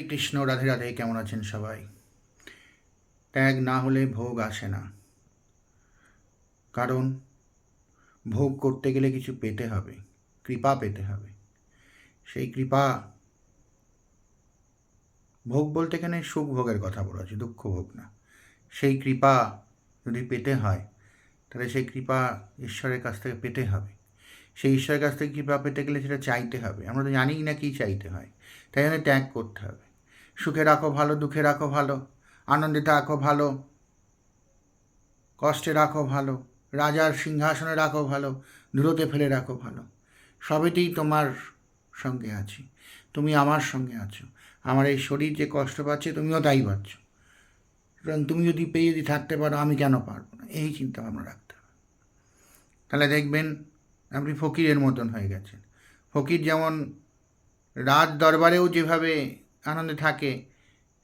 হরে কৃষ্ণ, রাধে রাধে, কেমন আছেন সবাই? ত্যাগ না হলে ভোগ আসে না। কারণ ভোগ করতে গেলে কিছু পেতে হবে, কৃপা পেতে হবে। সেই কৃপা ভোগ বলতে এখানে সুখ ভোগের কথা বলা হচ্ছে দুঃখ ভোগ না। সেই কৃপা যদি পেতে হয়, তাহলে সেই কৃপা ঈশ্বরের কাছ থেকে পেতে হবে। সেই ঈশ্বরের কাছ থেকে কৃপা পেতে গেলে সেটা চাইতে হবে। আমরা তো জানিই না কী চাইতে হয়। তাই জন্য ত্যাগ করতে হবে। সুখে রাখো ভালো, দুঃখে রাখো ভালো আনন্দে রাখো ভালো, কষ্টে রাখো ভালো, রাজার সিংহাসনে রাখো ভালো দূরতে ফেলে রাখো ভালো। সবেতেই তোমার সঙ্গে আছি, তুমি আমার সঙ্গে আছো। আমার এই শরীর যে কষ্ট পাচ্ছে, তুমিও তাই পাচ্ছ। সুতরাং তুমি যদি পেয়ে যদি থাকতে পারো, আমি কেন পারব না? এই চিন্তা ভাবনা রাখতে হবে। তাহলে দেখবেন, আপনি ফকিরের মতন হয়ে গেছেন। ফকির যেমন রাজ দরবারেও যেভাবে আনন্দে থাকে,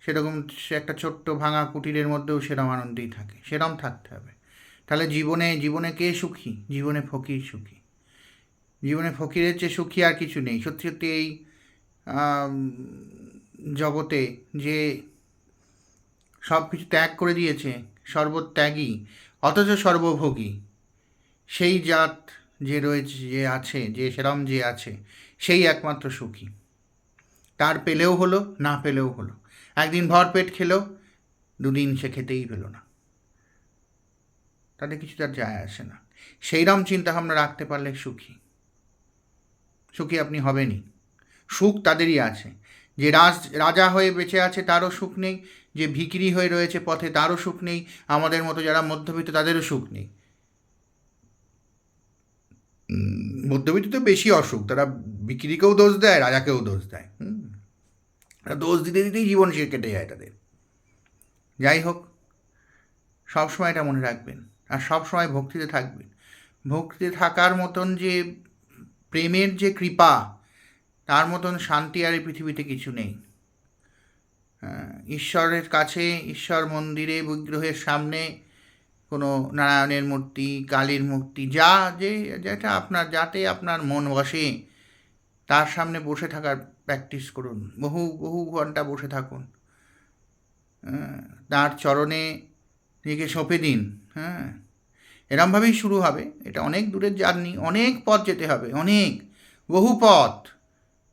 সেরকম সে একটা ছোট্ট ভাঙা কুটিরের মধ্যেও সেরম আনন্দেই থাকে, সেরম থাকতে হবে। তাহলে জীবনে জীবনে কে সুখী? জীবনে ফকির সুখী। জীবনে ফকিরের চেয়ে সুখী আর কিছু নেই। সত্যি সত্যি এই জগতে যে সব কিছু ত্যাগ করে দিয়েছে, সর্বত্যাগী, অথচ সর্বভোগী, সেই জাত যে রয়েছে, যে আছে, যে সেরম যে আছে, সেই একমাত্র সুখী। তার পেলেও হলো, না পেলেও হলো। একদিন ভর পেট খেলো, দুদিন সে খেতেই পেল না। তাতে কিছু তার যায় আসে না। সেইরম চিন্তা ভাবনা রাখতে পারলে সুখী। সুখী আপনি হবেনই। সুখ তাদেরই আছে। যে রাজ, রাজা হয়ে বেঁচে আছে তারও সুখ নেই, যে ভিকিরি হয়ে রয়েছে পথে তারও সুখ নেই, আমাদের মতো যারা মধ্যবিত্ত তাদেরও সুখ নেই। মধ্যবিত্ত তো বেশি অসুখ, তারা বিক্রিকেও দোষ দেয়, রাজাকেও দোষ দেয়। হুম? দোষ দিতে দিতেই জীবন সে কেটে যায় তাদের। যাই হোক সবসময় এটা মনে রাখবেন আর সব সময় ভক্তিতে থাকবেন। ভক্তিতে থাকার মতন যে প্রেমের যে কৃপা তার মতন শান্তি আর এই পৃথিবীতে কিছু নেই। হ্যাঁ, ঈশ্বরের কাছে ঈশ্বর মন্দিরে বিগ্রহের সামনে কোনো নারায়ণের মূর্তি কালীর মূর্তি যা যে যেটা আপনার যাতে আপনার মন বসে তার সামনে বসে থাকার প্র্যাকটিস করুন। বহু বহু ঘণ্টা বসে থাকুন। হ্যাঁ, তার চরণে নিজেকে সঁপে দিন। হ্যাঁ এরমভাবেই শুরু হবে। এটা অনেক দূরের জার্নি অনেক পথ যেতে হবে অনেক বহু পথ।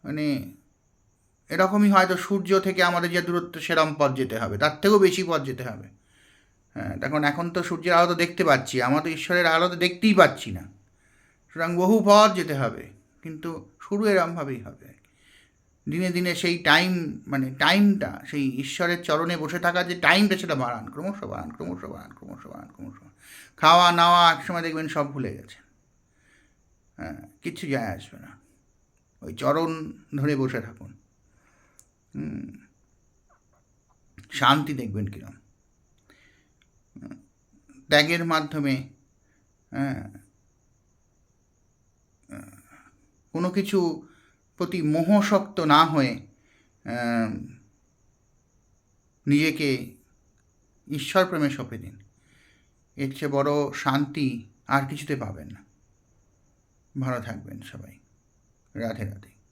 মানে এরকমই হয়তো সূর্য থেকে আমাদের যে দূরত্ব সেরম পথ যেতে হবে। তার থেকেও বেশি পথ যেতে হবে। হ্যাঁ দেখুন এখন তো সূর্যের আলো তো দেখতে পাচ্ছি। আমরা তো ঈশ্বরের আলো তো দেখতেই পাচ্ছি না। সুতরাং বহু পথ যেতে হবে। কিন্তু শুরু এরমভাবেই হবে দিনে দিনে সেই টাইম মানে টাইমটা সেই ঈশ্বরের চরণে বসে থাকার যে টাইমটা সেটা বাড়ান, ক্রমশ বাড়ান ক্রমশ বাড়ান ক্রমশ বাড়ান, ক্রমশ খাওয়া, নাওয়া একসময় দেখবেন সব ভুলে গেছেন। হ্যাঁ কিচ্ছু যায় আসবে না। ওই চরণ ধরে বসে থাকুন। শান্তি দেখবেন কিরম। ত্যাগের মাধ্যমে হ্যাঁ। কোনো কিছু প্রতি মোহশক্ত না হয়ে নিজেকে ঈশ্বর প্রেমে সঁপে দিন। এর চেয়ে বড় শান্তি আর কিছুতে পাবেন না। ভালো থাকবেন সবাই। রাধে রাধে।